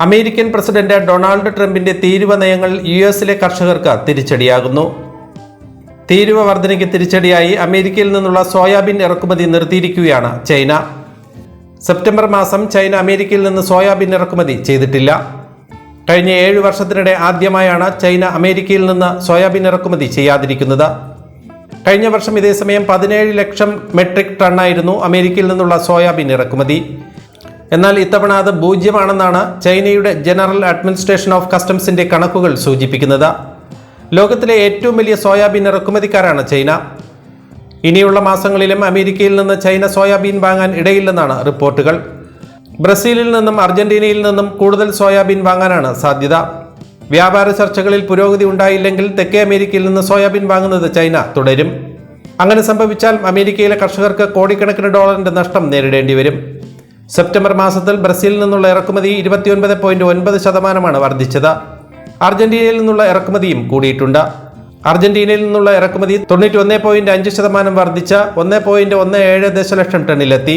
American president Donald ട്രംപിന്റെ തീരുവ നയങ്ങൾ യു എസിലെ കർഷകർക്ക് തിരിച്ചടിയാകുന്നു. തീരുവ വർധനയ്ക്ക് തിരിച്ചടിയായി അമേരിക്കയിൽ നിന്നുള്ള സോയാബീൻ ഇറക്കുമതി നിർത്തിയിരിക്കുകയാണ് ചൈന. സെപ്റ്റംബർ മാസം ചൈന അമേരിക്കയിൽ നിന്ന് സോയാബീൻ ഇറക്കുമതി ചെയ്തിട്ടില്ല. കഴിഞ്ഞ ഏഴ് വർഷത്തിനിടെ ആദ്യമായാണ് ചൈന അമേരിക്കയിൽ നിന്ന് സോയാബീൻ ഇറക്കുമതി ചെയ്യാതിരിക്കുന്നത്. കഴിഞ്ഞ വർഷം ഇതേസമയം പതിനേഴ് ലക്ഷം മെട്രിക് ടണ്ണായിരുന്നു അമേരിക്കയിൽ നിന്നുള്ള സോയാബീൻ ഇറക്കുമതി. എന്നാൽ ഇത്തവണ അത് പൂജ്യമാണെന്നാണ് ചൈനയുടെ ജനറൽ അഡ്മിനിസ്ട്രേഷൻ ഓഫ് കസ്റ്റംസിന്റെ കണക്കുകൾ സൂചിപ്പിക്കുന്നത്. ലോകത്തിലെ ഏറ്റവും വലിയ സോയാബീൻ ഇറക്കുമതിക്കാരാണ് ചൈന. ഇനിയുള്ള മാസങ്ങളിലും അമേരിക്കയിൽ നിന്ന് ചൈന സോയാബീൻ വാങ്ങാൻ ഇടയില്ലെന്നാണ് റിപ്പോർട്ടുകൾ. ബ്രസീലിൽ നിന്നും അർജന്റീനയിൽ നിന്നും കൂടുതൽ സോയാബീൻ വാങ്ങാനാണ് സാധ്യത. വ്യാപാര ചർച്ചകളിൽ പുരോഗതി ഉണ്ടായില്ലെങ്കിൽ തെക്കേ അമേരിക്കയിൽ നിന്ന് സോയാബീൻ വാങ്ങുന്നത് ചൈന തുടരും. അങ്ങനെ സംഭവിച്ചാൽ അമേരിക്കയിലെ കർഷകർക്ക് കോടിക്കണക്കിന് ഡോളറിന്റെ നഷ്ടം നേരിടേണ്ടി വരും. സെപ്റ്റംബർ മാസത്തിൽ ബ്രസീലിൽ നിന്നുള്ള ഇറക്കുമതി ഇരുപത്തിയൊൻപത് പോയിന്റ് ഒൻപത് ശതമാനമാണ് വർദ്ധിച്ചത്. അർജന്റീനയിൽ നിന്നുള്ള ഇറക്കുമതിയും കൂടിയിട്ടുണ്ട്. അർജന്റീനയിൽ നിന്നുള്ള ഇറക്കുമതി തൊണ്ണൂറ്റി ഒന്ന് പോയിന്റ് അഞ്ച് ശതമാനം വർദ്ധിച്ച ഒന്ന് പോയിന്റ് ഒന്ന് ഏഴ് ദശലക്ഷം ടണ്ണിലെത്തി.